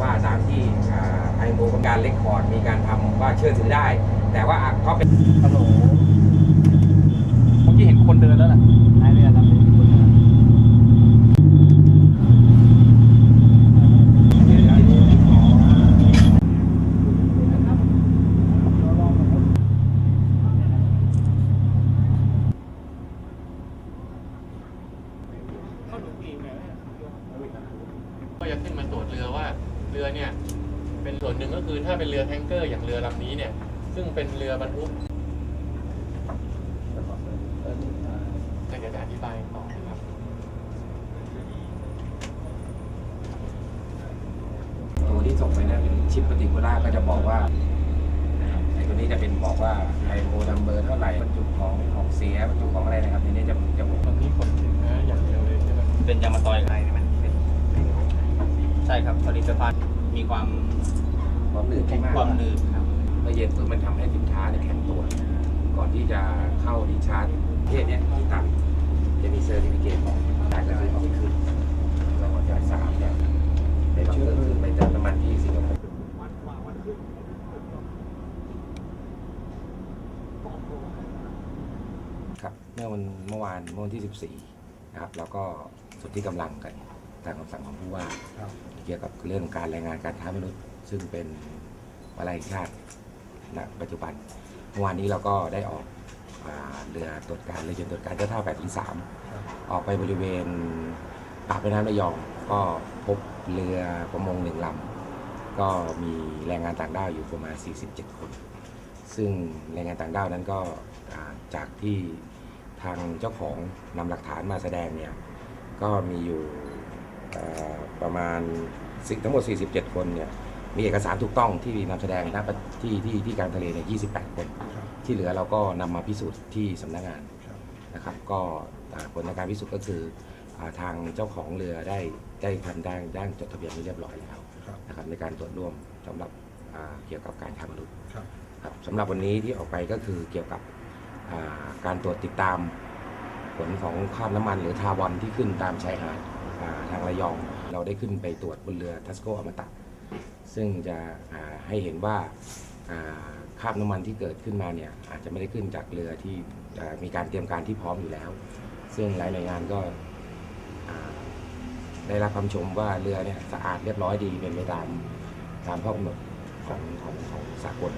ว่าตามที่ไอโมของการเลคคอร์ดมีการทำว่าเชื่อถือได้ แต่ว่าอะก็เป็นฮัลโหลเมื่อกี้เห็นคนเดินแล้วน่ะนายเรือลำนี้มีคนเดินก็จะขึ้นมาตรวจเรือว่า เรือเนี่ยเป็นส่วนหนึ่งก็คือถ้าเป็นเรือแทงเกอร์อย่างเรือลำนี้เนี่ย ซึ่งเป็นเรือบรรทุกก็จะอธิบายต่อนะครับตัวที่ส่งไปนะเป็นชิปปฏิกูล่าก็จะบอกว่านะครับไอตัวนี้จะเป็นบอกว่าไอโมนัมเบอร์เท่าไหร่บรรจุของของเสียบรรจุของอะไรนะครับในนี้จะจะบอกลำนี้ขนสินค้าอย่างเดียวเลยใช่ไหมเป็นยางมะตอยอะไรใช่ไหมเป็น ใช่ครับผลิตภัณฑ์มีความความหนืดไม่มากความหนืดครับเมื่อเย็นปุ๊บมันทำให้สินค้าเนี่ยแข็งตัว ก่อนที่จะเข้าดีชาร์จประเทศเนี้ยที่ต่ำจะมีเซอร์ติฟิเคตของการกระตุ้นที่ขึ้นแล้วก็จะสามเนี่ยในบางเรื่องคือไปเติมน้ำมันที่สิงคโปร์ครับเมื่อวันเมื่อวานเมื่อวันที่ 14 นะครับ แล้วก็สุดที่กำลังกัน ตามคำสั่งของผู้ว่าเกี่ยวกับเรื่องการรายงานการค้ามนุษย์ ซึ่งเป็นวาระแห่งชาติณปัจจุบันเมื่อวานนี้เราก็ได้ออกอาเรือตรวจการเรือจนตรวจการเจ้าท่าแปดที่สามออกไปบริเวณปากแม่น้ำระยองก็พบเรือประมงหนึ่งลำก็มีแรงงานต่างด้าวอยู่ประมาณ 47 คน ซึ่งแรงงานต่างด้าวนั้นก็อ่าจากที่ทางเจ้าของนำหลักฐานมาแสดงเนี่ยก็มีอยู่เอ่อ ประมาณสิทั้งหมด 47 คนเนี่ยมีเอกสารถูกต้องที่นำแสดงณปะที่ที่ที่การทะเลเนี่ย28 คน ที่เหลือเราก็นำมาพิสูจน์ที่สำนักงานนะครับ ก็อ่าผลในการพิสูจน์ก็คืออาทางเจ้าของเรือได้ได้ทำได้ได้จดทะเบียนไว้เรียบร้อยแล้วนะครับในการตรวจร่วมสำหรับอ่าเกี่ยวกับการค้ามนุษย์ครับสำหรับวันนี้ที่ออกไปก็คือเกี่ยวกับอ่าการตรวจติดตามผลของคราบน้ำมันหรือทาร์บอนที่ขึ้นตามชายหาดอ่า ทางระยอง เราได้ขึ้นไปตรวจบนเรือทัสโกอมตะซึ่งจะให้เห็นว่าคราบน้ำมันที่เกิดขึ้นมาเนี่ยอาจจะไม่ได้ขึ้นจากเรือที่มีการเตรียมการที่พร้อมอยู่แล้ว ซึ่งหลายหน่วยงานก็ได้รับคำชมว่าเรือเนี่ยสะอาดเรียบร้อยดีเป็นไปตามตามข้อกำหนดของของของสากล